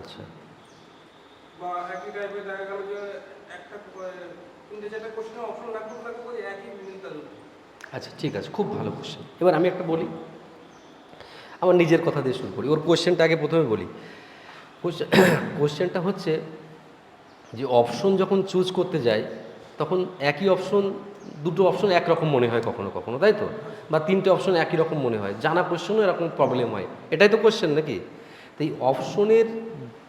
আচ্ছা। বা একই টাইপের দেখা গেল যে একটা তিনটে চারটে কোশ্চেন অপশন রাখতে থাকতে একই মিনিট আচ্ছা ঠিক আছে খুব ভালো কোশ্চেন এবার আমি একটা বলি আমার নিজের কথা দিয়ে শুরু করি। ওর কোশ্চেনটা আগে প্রথমে বলি। কোশ্চেনটা হচ্ছে যে অপশন যখন চুজ করতে যাই তখন একই অপশন দুটো অপশন একরকম মনে হয় কখনো কখনো তাই তো? বা তিনটে অপশন একই রকম মনে হয়। জানা কোশ্চেনও এরকম প্রবলেম হয়। এটাই তো কোশ্চেন নাকি? তো এই অপশনের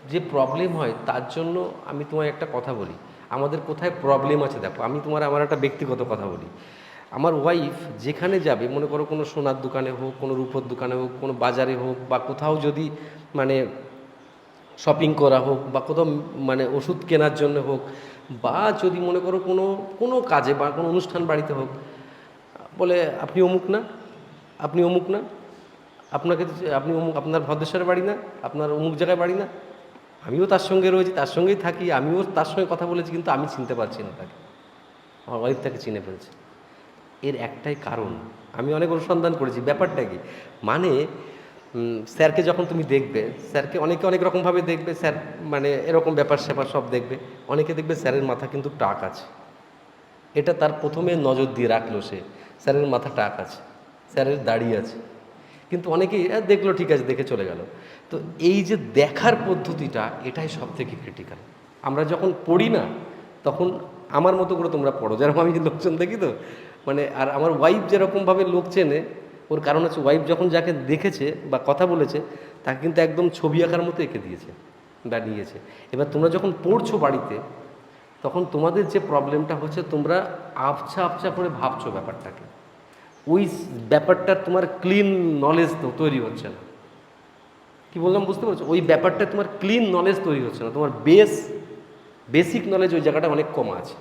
যে প্রবলেম হয়, তার জন্য আমি তোমায় একটা কথা বলি। আমাদের কোথায় প্রবলেম আছে দেখো, আমি তোমার আমার একটা ব্যক্তিগত কথা বলি। আমার ওয়াইফ যেখানে যাবে, মনে করো কোনো সোনার দোকানে হোক, কোনো রূপোর দোকানে হোক, কোনো বাজারে হোক, বা কোথাও যদি মানে শপিং করা হোক, বা কোথাও মানে ওষুধ কেনার জন্য হোক, বা যদি মনে করো কোনো কোনো কাজে বা কোনো অনুষ্ঠান বাড়িতে হোক, বলে, আপনি অমুক না? আপনি অমুক না? আপনাকে আপনি অমুক, আপনার ভদ্রেশ্বরের বাড়ি না? আপনার অমুক জায়গায় বাড়ি না? আমিও তার সঙ্গে রয়েছি, তার সঙ্গেই থাকি, আমিও তার সঙ্গে কথা বলেছি, কিন্তু আমি চিনতে পারছি না তাকে। আমার ওয়াইফ তাকে চিনে ফেলছে। এর একটাই কারণ, আমি অনেক অনুসন্ধান করেছি, ব্যাপারটা কি? মানে স্যারকে যখন তুমি দেখবে, স্যারকে অনেকে অনেক রকমভাবে দেখবে, স্যার মানে এরকম ব্যাপার স্যাপার সব দেখবে, অনেকে দেখবে স্যারের মাথা কিন্তু টাক আছে। এটা তার প্রথমে নজর দিয়ে রাখল সে, স্যারের মাথা টাক আছে, স্যারের দাড়ি আছে। কিন্তু অনেকেই দেখল, ঠিক আছে, দেখে চলে গেল। তো এই যে দেখার পদ্ধতিটা, এটাই সব থেকে ক্রিটিক্যাল আমরা যখন পড়ি না, তখন আমার মতো করে তোমরা পড়ো। যেরকম আমি লোকজন দেখি তো মানে আর আমার ওয়াইফ যেরকমভাবে লোক চেনে, ওর কারণ হচ্ছে ওয়াইফ যখন যাকে দেখেছে বা কথা বলেছে, তাকে কিন্তু একদম ছবি আঁকার মতো এঁকে দিয়েছে বা নিয়েছে এবার তোমরা যখন পড়ছো বাড়িতে, তখন তোমাদের যে প্রবলেমটা হচ্ছে, তোমরা আবছা আবছা করে ভাবছ ব্যাপারটাকে। ওই ব্যাপারটা তোমার ক্লিন নলেজ তো তৈরি হচ্ছে না। কি বললাম বুঝতে পারছ? ওই ব্যাপারটা তোমার ক্লিন নলেজ তৈরি হচ্ছে না। তোমার বেস বেসিক নলেজ ওই জায়গাটা অনেক কম আছে,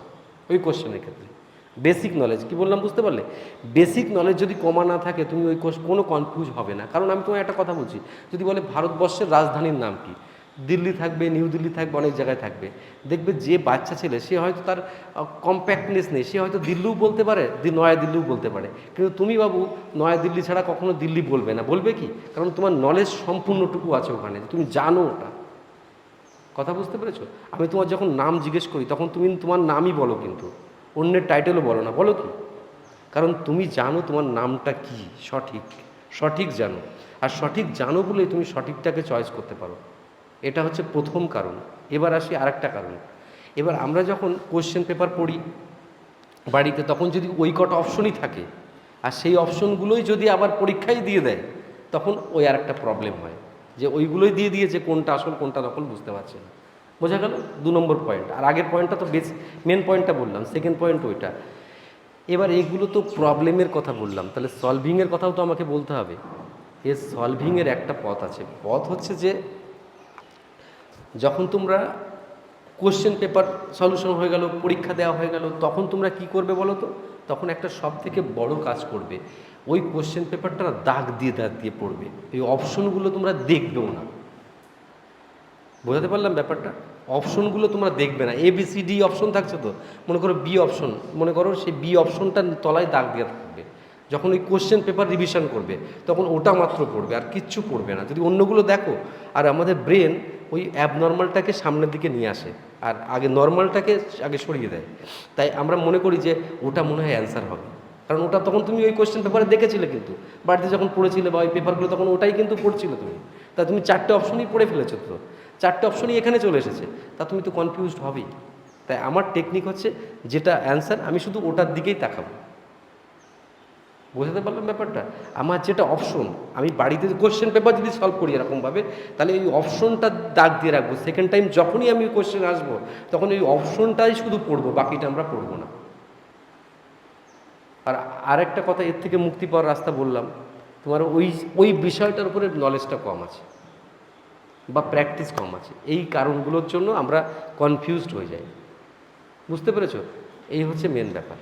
ওই কোশ্চেনের ক্ষেত্রে। বেসিক নলেজ কি বললাম বুঝতে পারলে? বেসিক নলেজ যদি কমা না থাকে, তুমি ওই কোনো কনফিউজ হবে না। কারণ আমি তোমায় একটা কথা বলছি, যদি বলে ভারতবর্ষের রাজধানীর নাম কি? দিল্লি থাকবে, নিউ দিল্লি থাকবে, অনেক জায়গায় থাকবে। দেখবে যে বাচ্চা ছেলে, সে হয়তো তার কম্প্যাক্টনেস নেই, সে হয়তো দিল্লিও বলতে পারে নয়া দিল্লিও বলতে পারে। কিন্তু তুমি বাবু, নয়া দিল্লি ছাড়া কখনো দিল্লি বলবে না। বলবে কি? কারণ তোমার নলেজ সম্পূর্ণটুকু আছে ওখানে তুমি জানো ওটা। কথা বুঝতে পেরেছ? আমি তোমার যখন নাম জিজ্ঞেস করি, তখন তুমি তোমার নামই বলো কিন্তু। অন্যের টাইটেলও বলো না। বলো কি? কারণ তুমি জানো তোমার নামটা কি, সঠিক সঠিক জানো। আর সঠিক জানো বলেই তুমি সঠিকটাকে চয়েস করতে পারো। এটা হচ্ছে প্রথম কারণ। এবার আসি আরেকটা কারণ। এবার আমরা যখন কোশ্চেন পেপার পড়ি বাড়িতে, তখন যদি ওই কটা অপশনই থাকে, আর সেই অপশনগুলোই যদি আবার পরীক্ষায় দিয়ে দেয়, তখন ওই আর একটা প্রবলেম হয়। যে ওইগুলোই দিয়ে দিয়েছে, কোনটা আসল, কোনটা নকল বুঝতে পারছে না। বোঝা গেল? দু নম্বর পয়েন্ট আর আগের পয়েন্টটা তো বেশ মেন পয়েন্টটা বললাম সেকেন্ড পয়েন্ট ওইটা। এবার এগুলো তো প্রবলেমের কথা বললাম, তাহলে সলভিংয়ের কথাও তো আমাকে বলতে হবে। এর সলভিংয়ের একটা পথ আছে। পথ হচ্ছে যে যখন তোমরা কোশ্চেন পেপার সলিউশন হয়ে গেল, পরীক্ষা দেওয়া হয়ে গেল, তখন তোমরা কি করবে বলো তো? তখন একটা সব থেকে বড় কাজ করবে, ওই কোশ্চেন পেপারটা দাগ দিয়ে দাগ দিয়ে পড়বে। এই অপশনগুলো তোমরা দেখবেও না। বোঝাতে পারলাম ব্যাপারটা? অপশনগুলো তোমরা দেখবে না। A B C D option থাকছে তো? মনে করো বি অপশন মনে করো সেই বি অপশনটা তলায় দাগ দিয়ে থাকবে। যখন ওই কোশ্চেন পেপার রিভিশন করবে, তখন ওটা মাত্র পড়বে, আর কিচ্ছু পড়বে না। যদি অন্যগুলো দেখো, আর আমাদের ব্রেন ওই অ্যাবনর্মালটাকে সামনের দিকে নিয়ে আসে আর আগে নর্মালটাকে আগে সরিয়ে দেয়। তাই আমরা মনে করি যে ওটা মনে হয় অ্যান্সার হবে। কারণ ওটা তখন তুমি ওই কোশ্চেন পেপারে দেখেছিলে কিন্তু। বাড়িতে যখন পড়েছিলে বা ওই পেপারগুলো তখন ওটাই কিন্তু পড়ছিলে তুমি। তা তুমি চারটে অপশনই পড়ে ফেলেছো তো। চারটে অপশনই এখানে চলে এসেছে। তা তুমি তো কনফিউজড হবেই। তাই আমার টেকনিক হচ্ছে যেটা অ্যান্সার আমি শুধু ওটার দিকেই তাকাবো। বোঝাতে পারলাম ব্যাপারটা? আমার যেটা অপশন আমি বাড়িতে কোশ্চেন পেপার যদি সলভ করি এরকমভাবে, তাহলে ওই অপশনটা দাগ দিয়ে রাখব। সেকেন্ড টাইম যখনই আমি কোশ্চেন আসব, তখন ওই অপশনটাই শুধু পড়ব, বাকিটা আমরা পড়ব না। আর আরেকটা কথা, এর থেকে মুক্তি পাওয়ার রাস্তা বললাম, তোমার ওই ওই বিষয়টার উপরে নলেজটা কম আছে বা প্র্যাকটিস কম আছে। এই কারণগুলোর জন্য আমরা কনফিউজড হয়ে যাই। বুঝতে পেরেছ? এই হচ্ছে মেন ব্যাপার।